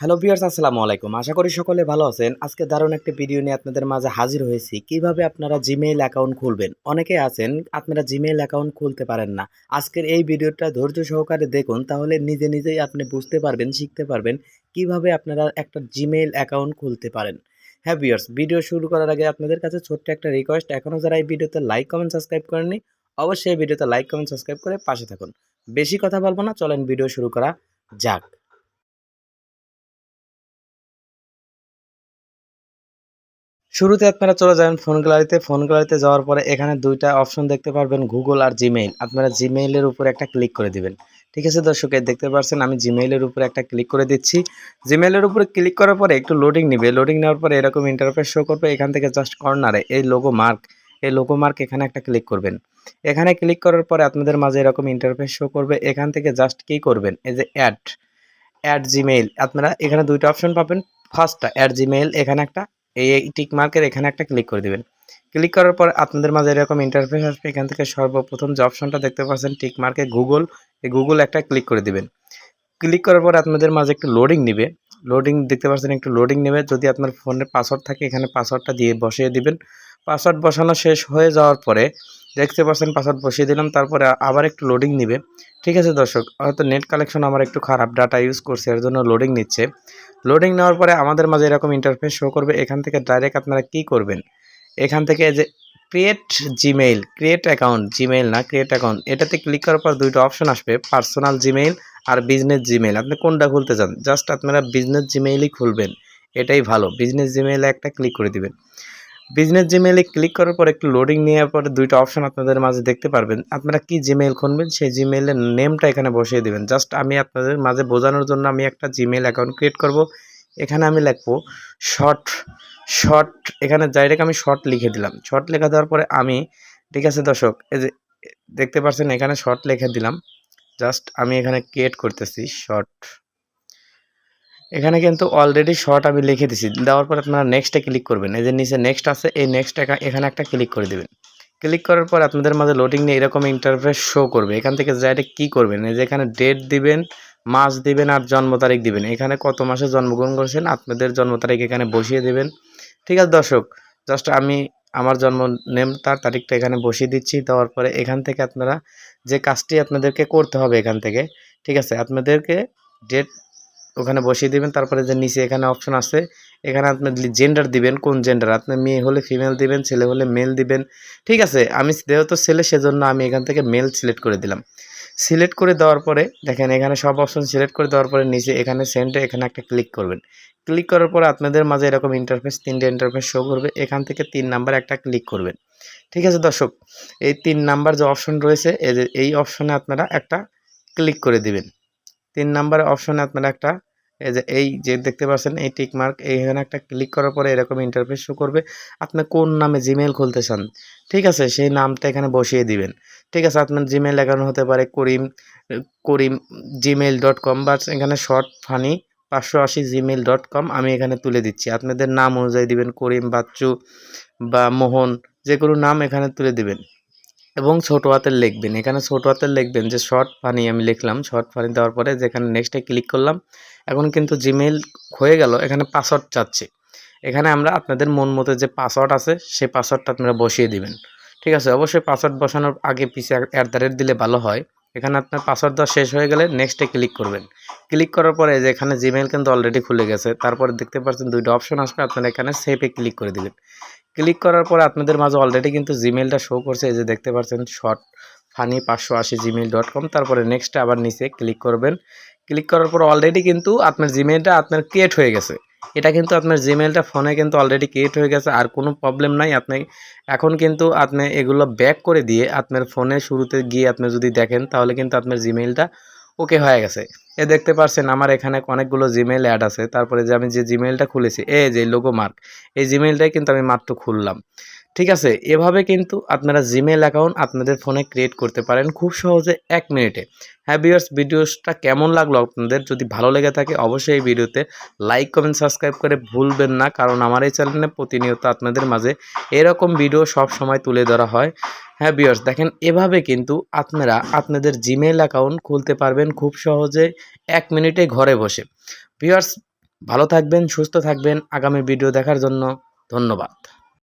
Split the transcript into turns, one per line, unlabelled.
Hello viewers আসসালামু আলাইকুম। আশা করি সকলে ভালো আছেন। আজকে দারুণ একটা ভিডিও নিয়ে আপনাদের মাঝে হাজির হয়েছি। কীভাবে আপনারা জিমেইল অ্যাকাউন্ট খুলবেন? অনেকে আছেন, আপনারা জিমেইল অ্যাকাউন্ট খুলতে পারেন না। আজকের এই ভিডিওটা ধৈর্য সহকারে দেখুন, তাহলে নিজে নিজেই আপনি বুঝতে পারবেন, শিখতে পারবেন কীভাবে আপনারা একটা জিমেইল অ্যাকাউন্ট খুলতে পারেন। হ্যাঁ ভিউয়ার্স ভিডিও শুরু করার আগে আপনাদের কাছে ছোট্ট একটা রিকোয়েস্ট এখনও যারা এই ভিডিওতে লাইক কমেন্ট সাবস্ক্রাইব করেননি, অবশ্যই ভিডিওতে লাইক কমেন্ট সাবস্ক্রাইব করে পাশে থাকুন। বেশি কথা বলব না, চলেন ভিডিও শুরু করা যাক। শুরুতে আপনারা চলে যাবেন ফোন গ্যালারিতে ফোন গ্যালারিতে যাওয়ার পরে এখানে দুইটা অপশন দেখতে পারবেন গুগল আর জিমেইল আপনারা জিমেইলের উপরে একটা ক্লিক করে দিবেন। ঠিক আছে দর্শক দেখতে পাচ্ছেন আমি জিমেইলের উপরে একটা ক্লিক করে দিচ্ছি। জিমেইলের উপরে ক্লিক করার পরে একটু লোডিং নেবে। লোডিং নেওয়ার পরে এরকম ইন্টারফেস শো করবে। এখান থেকে জাস্ট কর্নারে এই লোগো মার্ক এই লোগো মার্ক এখানে একটা ক্লিক করবেন। এখানে ক্লিক করার পরে আপনাদের মাঝে এরকম ইন্টারফেস শো করবে। এখান থেকে জাস্ট কী করবেন? এই যে অ্যাড অ্যাড জিমেইল আপনারা এখানে দুইটা অপশন পাবেন। ফার্স্টটা অ্যাড জিমেইল এখানে একটা এই টিক মার্কের এখানে একটা ক্লিক করে দিবেন। ক্লিক করার পর আপনাদের মাঝে এরকম ইন্টারফেস আসবে, এখান থেকে সর্বপ্রথম যে অপশনটা দেখতে পাচ্ছেন টিক মার্কে গুগল এই গুগল একটা ক্লিক করে দিবেন। ক্লিক করার পর আপনাদের মাঝে একটু লোডিং নিবে। লোডিং দেখতে পাচ্ছেন, একটু লোডিং নেবে। যদি আপনার ফোনের পাসওয়ার্ড থাকে, এখানে পাসওয়ার্ডটা দিয়ে বসিয়ে দিবেন। পাসওয়ার্ড বসানো শেষ হয়ে যাওয়ার পরে দেখতে পাচ্ছেন পাসওয়ার্ড বসিয়ে দিলাম, তারপরে আবার একটু লোডিং নিবে। ঠিক আছে দর্শক, হয়তো নেট কালেকশন আমার একটু খারাপ ডাটা ইউজ করছে, এর জন্য লোডিং নিচ্ছে। লোডিং নেওয়ার পরে আমাদের মাঝে এরকম ইন্টারফেস শো করবে, এখান থেকে ডাইরেক্ট আপনারা কি করবেন? এখান থেকে যে create Gmail create account Gmail না ক্রিয়েট অ্যাকাউন্ট এটাতে ক্লিক করার পর দুইটা অপশন আসবে পার্সোনাল জিমেইল আর বিজনেস জিমেইল আপনি কোনটা খুলতে চান? জাস্ট আপনারা বিজনেস জিমেইলই খুলবেন, এটাই ভালো। বিজনেস জিমেইলে একটা ক্লিক করে দিবেন। বিজনেস জিমেইলে ক্লিক করার পর একটু লোডিং নেওয়ার পরে দুইটা অপশন আপনাদের মাঝে দেখতে পারবেন। আপনারা কি জিমেইল খুলবেন, সেই জিমেইলের নেমটা এখানে বসিয়ে দিবেন। জাস্ট আমি আপনাদের মাঝে বোঝানোর জন্য আমি একটা জিমেইল অ্যাকাউন্ট ক্রিয়েট করব। এখানে আমি লিখব শর্ট শর্ট এখানে ডাইরেক্ট আমি শর্ট লিখে দিলাম। শর্ট লেখা দেওয়ার পরে আমি, ঠিক আছে দর্শক, এই যে, দেখতে পাচ্ছেন এখানে শর্ট লিখে দিলাম। জাস্ট আমি এখানে ক্রিয়েট করতেছি শর্ট এখানে কিন্তু অলরেডি শর্ট আমি লিখে দিছি। দেওয়ার পর আপনারা নেক্সটে ক্লিক করবেন। এই যে নিচে নেক্সট আছে, এই নেক্সট এখানে একটা ক্লিক করে দেবেন। ক্লিক করার পর আপনাদের মাঝে লোডিং নিয়ে এরকম ইন্টারফেস শো করবে। এখান থেকে ডাইরেক্ট কী করবেন? এই যে এখানে ডেট দিবেন, মাস দিবেন আর জন্ম তারিখ দিবেন। এখানে কত মাসে জন্মগ্রহণ করেছেন? আপনাদের জন্ম তারিখ এখানে বসিয়ে দেবেন। ঠিক আছে, দর্শক জাস্ট আমি আমার জন্ম নেম তার তারিখটা এখানে বসিয়ে দিচ্ছি। দেওয়ার পরে এখান থেকে আপনারা যে কাজটি আপনাদেরকে করতে হবে এখান থেকে, ঠিক আছে, আপনাদেরকে ডেট ওখানে বসিয়ে দিবেন, তারপরে যে নিচে এখানে অপশন আছে, এখানে আপনি জেন্ডার দিবেন, কোন জেন্ডার আপনি মেয়ে হলে ফিমেল দিবেন, ছেলে হলে মেল দিবেন। ঠিক আছে, আমি যেহেতু ছেলে, সেজন্য আমি এখান থেকে মেল সিলেক্ট করে দিলাম। সিলেক্ট করে দেওয়ার পরে, দেখেন এখানে সব অপশন সিলেক্ট করে দেওয়ার পরে নিচে এখানে সেন্টে এখানে একটা ক্লিক করবেন। ক্লিক করার পরে আপনাদের মাঝে এরকম ইন্টারফেস তিনটে ইন্টারফেস শো করবে। এখান থেকে তিন নাম্বার একটা ক্লিক করবেন। ঠিক আছে দর্শক, এই তিন নাম্বার যে অপশন রয়েছে, এই অপশনে আপনারা একটা ক্লিক করে দিবেন। তিন নাম্বার অপশনে আপনারা একটা, এই যে এই যে দেখতে পাচ্ছেন, এই টিক মার্ক এইখানে একটা ক্লিক করার পরে এরকম ইন্টারফেস শো করবে। আপনি কোন নামে জিমেল খুলতে চান, ঠিক আছে? সেই নামটা এখানে বসিয়ে দিবেন। ঠিক আছে, আপনার জিমেল অ্যাকাউন্ট হতে পারে করিম করিম জিমেল ডট কম বা এখানে শর্ট ফানি পাঁচশো আশি জিমেল ডট কম আমি এখানে তুলে দিচ্ছি। আপনাদের নাম অনুযায়ী দিবেন, করিম, বাচ্চু বা মোহন যে কোনো নাম এখানে তুলে দিবেন। এবং ছোটো হাতের লিখবেন। এখানে ছোটো হাতের লিখবেন যে শর্ট ফানি আমি লিখলাম শর্ট ফানি দেওয়ার পরে যেখানে নেক্সটে ক্লিক করলাম, এখন কিন্তু জিমেইল হয়ে গেল, এখানে পাসওয়ার্ড চাচ্ছে। এখানে আমরা আপনাদের মন মতো যে পাসওয়ার্ড আছে, সেই পাসওয়ার্ডটা আপনারা বসিয়ে দিবেন। ঠিক আছে, অবশ্যই পাসওয়ার্ড বসানোর আগে পিছিয়ে অ্যাট দ্য রেট দিলে ভালো হয়। এখানে আপনার পাসওয়ার্ড দেওয়া শেষ হয়ে গেলে নেক্সটে ক্লিক করবেন। ক্লিক করার পরে যে এখানে জিমেইল কিন্তু অলরেডি খুলে গেছে, তারপরে দেখতে পাচ্ছেন দুইটা অপশন আসবে, আপনারা এখানে সেভে ক্লিক করে দিবেন ক্লিক করার পর আপনাদের মাঝে অলরেডি কিন্তু জিমেলটা শো করছে। এই যে দেখতে পাচ্ছেন শর্ট ফানি পাঁচশো আশি জিমেল ডট কম তারপরে নেক্সটে আবার নিচে ক্লিক করবেন। ক্লিক করার পর অলরেডি কিন্তু আপনার জিমেলটা আপনার ক্রিয়েট হয়ে গেছে। এটা কিন্তু আপনার জিমেলটা ফোনে কিন্তু অলরেডি ক্রিয়েট হয়ে গেছে। আর কোনো প্রবলেম নাই, আপনি এখন কিন্তু আপনি এগুলো ব্যাক করে দিয়ে আপনার ফোনে শুরুতে গিয়ে আপনি যদি দেখেন, তাহলে কিন্তু আপনার জিমেলটা ওকে হয়ে গেছে। এ দেখতে পাচ্ছেন আমার এখানে অনেকগুলো জিমেইল অ্যাড আছে। তারপরে যে আমি যে জিমেইলটা খুলেছি এ যে লোগো মার্ক এই জিমেইলটাই কিন্তু আমি মাত্র খুললাম। ঠিক আছে? এভাবে কিন্তু আপনারা জিমেল অ্যাকাউন্ট আপনাদের ফোনে ক্রিয়েট করতে পারেন খুব সহজে এক মিনিটে। হ্যাঁ বিয়ার্স ভিডিওসটা কেমন লাগল আপনাদের? যদি ভালো লেগে থাকে অবশ্যই এই ভিডিওতে লাইক কমেন্ট সাবস্ক্রাইব করে ভুলবেন না, কারণ আমার এই চ্যানেলে প্রতিনিয়ত আপনাদের মাঝে এরকম ভিডিও সব সময় তুলে ধরা হয়। হ্যাঁ বিয়ার্স দেখেন এভাবে কিন্তু আপনারা আপনাদের জিমেল অ্যাকাউন্ট খুলতে পারবেন খুব সহজে এক মিনিটে ঘরে বসে। বিয়ার্স ভালো থাকবেন, সুস্থ থাকবেন। আগামী ভিডিও দেখার জন্য ধন্যবাদ।